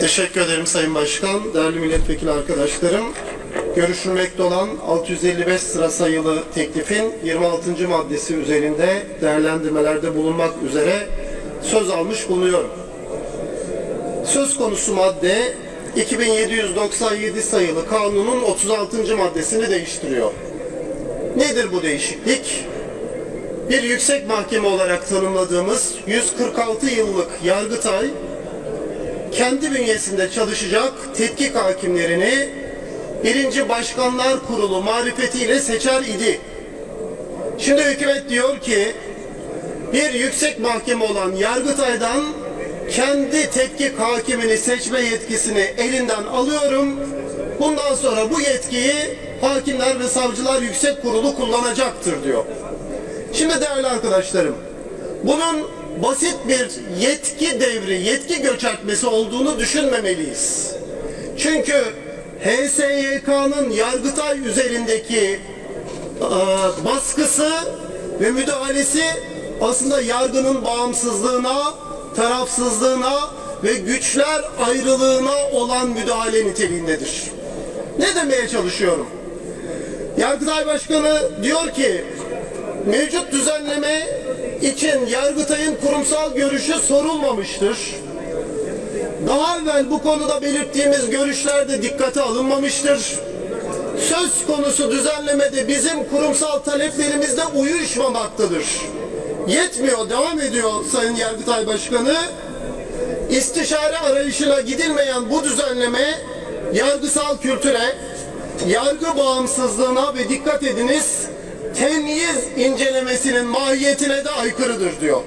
Teşekkür ederim Sayın Başkan, değerli milletvekili arkadaşlarım. Görüşülmekte olan 655 sıra sayılı teklifin 26. maddesi üzerinde değerlendirmelerde bulunmak üzere söz almış bulunuyorum. Söz konusu madde 2797 sayılı kanunun 36. maddesini değiştiriyor. Nedir bu değişiklik? Bir yüksek mahkeme olarak tanımladığımız 146 yıllık Yargıtay kendi bünyesinde çalışacak tetkik hakimlerini birinci Başkanlar Kurulu marifetiyle seçer idi. Şimdi hükümet diyor ki bir yüksek mahkeme olan Yargıtay'dan kendi tetkik hakimini seçme yetkisini elinden alıyorum. Bundan sonra bu yetkiyi Hakimler ve Savcılar Yüksek Kurulu kullanacaktır diyor. Şimdi değerli arkadaşlarım, bunun basit bir yetki devri, yetki göçertmesi olduğunu düşünmemeliyiz. Çünkü HSYK'nın Yargıtay üzerindeki e, baskısı ve müdahalesi aslında yargının bağımsızlığına, tarafsızlığına ve güçler ayrılığına olan müdahale niteliğindedir. Ne demeye çalışıyorum? Yargıtay Başkanı diyor ki mevcut düzenleme için Yargıtay'ın kurumsal görüşü sorulmamıştır. Daha evvel bu konuda belirttiğimiz görüşler de dikkate alınmamıştır. Söz konusu düzenlemede bizim kurumsal taleplerimizde uyuşmamaktadır. Yetmiyor, devam ediyor Sayın Yargıtay Başkanı. İstişare arayışına gidilmeyen bu düzenleme yargısal kültüre, yargı bağımsızlığına ve dikkat ediniz temyiz incelemesinin mahiyetine de aykırıdır diyor.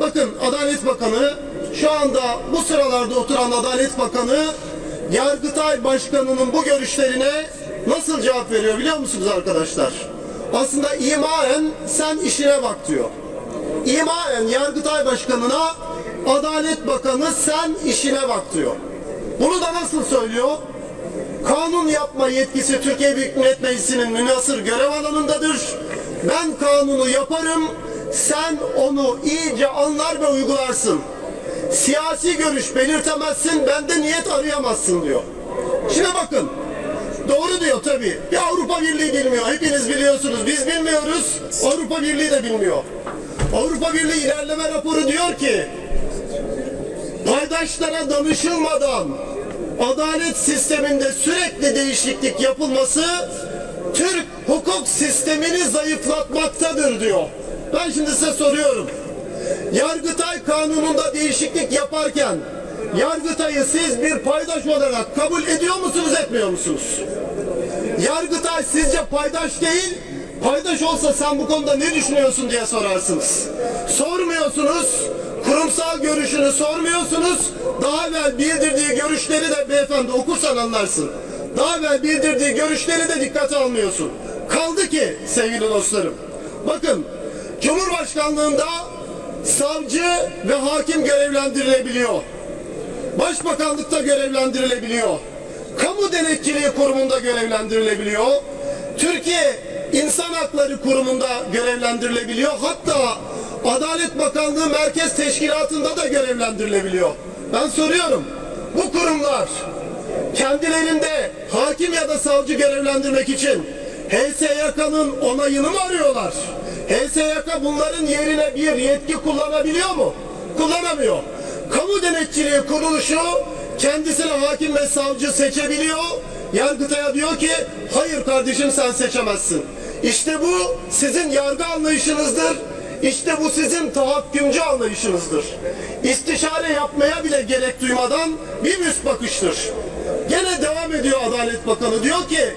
Bakın Adalet Bakanı şu anda bu sıralarda oturan Adalet Bakanı Yargıtay Başkanı'nın bu görüşlerine nasıl cevap veriyor biliyor musunuz arkadaşlar? Aslında imaen sen işine bak diyor. İmaen Yargıtay Başkanı'na Adalet Bakanı sen işine bak diyor. Bunu da nasıl söylüyor? Kanun yapma yetkisi Türkiye Büyük Millet Meclisi'nin münasır görev alanındadır. Ben kanunu yaparım, sen onu iyice anlar ve uygularsın. Siyasi görüş belirtemezsin, bende niyet arayamazsın diyor. Şimdi bakın, doğru diyor tabii. Ya Avrupa Birliği bilmiyor, hepiniz biliyorsunuz. Biz bilmiyoruz, Avrupa Birliği de bilmiyor. Avrupa Birliği ilerleme raporu diyor ki, paydaşlara danışılmadan adalet sisteminde sürekli değişiklik yapılması Türk hukuk sistemini zayıflatmaktadır diyor. Ben şimdi size soruyorum. Yargıtay kanununda değişiklik yaparken Yargıtay'ı siz bir paydaş olarak kabul ediyor musunuz etmiyor musunuz? Yargıtay sizce paydaş değil, paydaş olsa sen bu konuda ne düşünüyorsun diye sorarsınız. Sormuyorsunuz, kurumsal görüşünü sormuyorsunuz. Daha evvel bildirdiği görüşleri de beyefendi okursan anlarsın. Daha evvel bildirdiği görüşleri de dikkate almıyorsun. Kaldı ki sevgili dostlarım, bakın Cumhurbaşkanlığında savcı ve hakim görevlendirilebiliyor. Başbakanlıkta görevlendirilebiliyor. Kamu Denetçiliği Kurumu'nda görevlendirilebiliyor. Türkiye İnsan Hakları Kurumu'nda görevlendirilebiliyor. Hatta Adalet Bakanlığı Merkez Teşkilatı'nda da görevlendirilebiliyor. Ben soruyorum. Bu kurumlar kendilerinde hakim ya da savcı görevlendirmek için HSYK'nın onayını mı arıyorlar? HSYK bunların yerine bir yetki kullanabiliyor mu? Kullanamıyor. Kamu Denetçiliği Kuruluşu kendisine hakim ve savcı seçebiliyor. Yargıtay'a diyor ki hayır kardeşim sen seçemezsin. İşte bu sizin yargı anlayışınızdır. İşte bu sizin tahakkümcü anlayışınızdır. İstişare yapmaya bile gerek duymadan bir üst bakıştır. Gene devam ediyor Adalet Bakanı diyor ki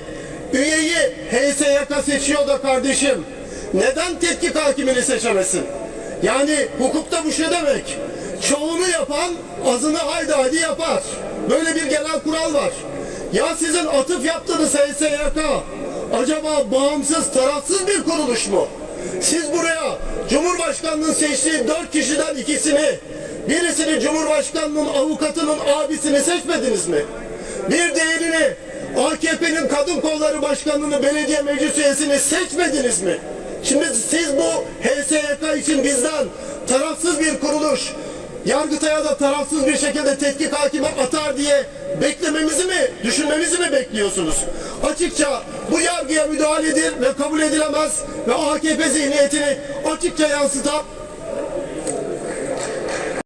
üyeyi HSYK seçiyor da kardeşim neden tetkik hakimini seçemesin? Yani hukukta bu şey demek. Çoğunu yapan azını haydi haydi yapar. Böyle bir genel kural var. Ya sizin atıf yaptığınız HSYK acaba bağımsız tarafsız bir kuruluş mu? Siz buraya Cumhurbaşkanlığının seçtiği dört kişiden ikisini, birisini Cumhurbaşkanlığının avukatının abisini seçmediniz mi? Bir diğerini AKP'nin Kadın Kolları Başkanlığını belediye meclis üyesini seçmediniz mi? Şimdi siz bu HSYK için bizden tarafsız bir Yargıtay'a da tarafsız bir şekilde tetkik hakimi atar diye beklememizi mi, düşünmemizi mi bekliyorsunuz? Açıkça bu yargıya müdahaledir ve kabul edilemez ve AKP zihniyetini açıkça yansıtan